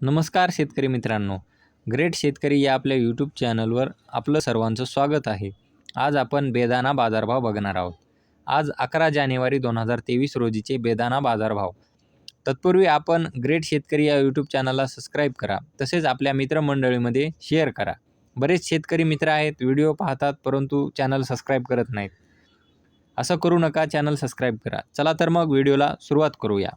नमस्कार शेतकरी मित्रांनो. ग्रेट शेतकरी या आपल्या यूट्यूब चॅनलवर आपलं सर्वांचं स्वागत आहे. आज आपण बेदाना बाजारभाव बघणार आहोत. आज अकरा जानेवारी दोन हजार तेवीस रोजीचे बेदाना बाजारभाव. तत्पूर्वी आपण ग्रेट शेतकरी या यूट्यूब चॅनलला सबस्क्राईब करा. तसेच आपल्या मित्रमंडळीमध्ये शेअर करा. बरेच शेतकरी मित्र आहेत व्हिडिओ पाहतात परंतु चॅनल सबस्क्राईब करत नाहीत. असं करू नका चॅनल सबस्क्राईब करा. चला तर मग व्हिडिओला सुरुवात करूया.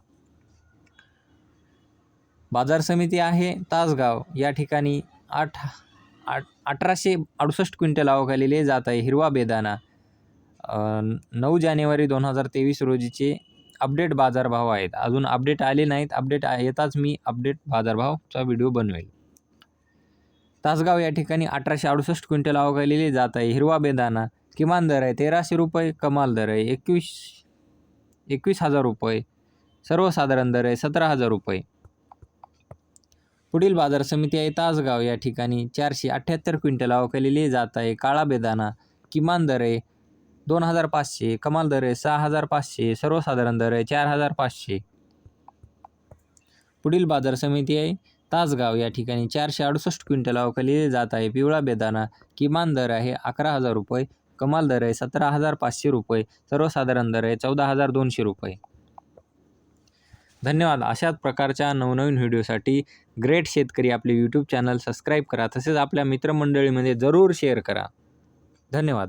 बाजार समिती आहे तासगाव. या ठिकाणी आठ आठ अठराशे अडुसष्ट क्विंटल आवक जात आहे हिरवा बेदाना. नऊ जानेवारी दोन हजार तेवीस रोजीचे अपडेट बाजारभाव आहेत. अजून अपडेट आले नाहीत. अपडेट येताच मी अपडेट बाजारभावचा व्हिडिओ बनवेल. तासगाव या ठिकाणी अठराशे अडुसष्ट क्विंटल आवक जात आहे हिरवा बेदाना. किमान दर आहे तेराशे रुपये. कमाल दर आहे एकवीस एकवीस हजार रुपये. सर्वसाधारण दर आहे सतरा हजार रुपये. पुढील बाजार समिती आहे तासगाव. या ठिकाणी चारशे अठ्ठ्याहत्तर क्विंटल आवकलेली जात आहे. काळा बेदाना किमान दर आहे दोन हजार पाचशे कमाल दर आहे सहा हजार पाचशे सर्वसाधारण दर आहे चार हजार पाचशे. पुढील बाजार समिती आहे तासगाव. या ठिकाणी चारशे अडुसष्ट क्विंटल आवकलेली जात आहे. पिवळा बेदाना किमान दर आहे अकरा हजार रुपये कमाल दर आहे सतरा हजार पाचशे रुपये सर्वसाधारण दर आहे चौदा हजार दोनशे रुपये. धन्यवाद. अशाच प्रकारच्या नवनवीन व्हिडिओसाठी ग्रेट शेतकरी आपले यूट्यूब चॅनल सबस्क्राईब करा. तसेच आपल्या मित्रमंडळीमध्ये जरूर शेअर करा. धन्यवाद.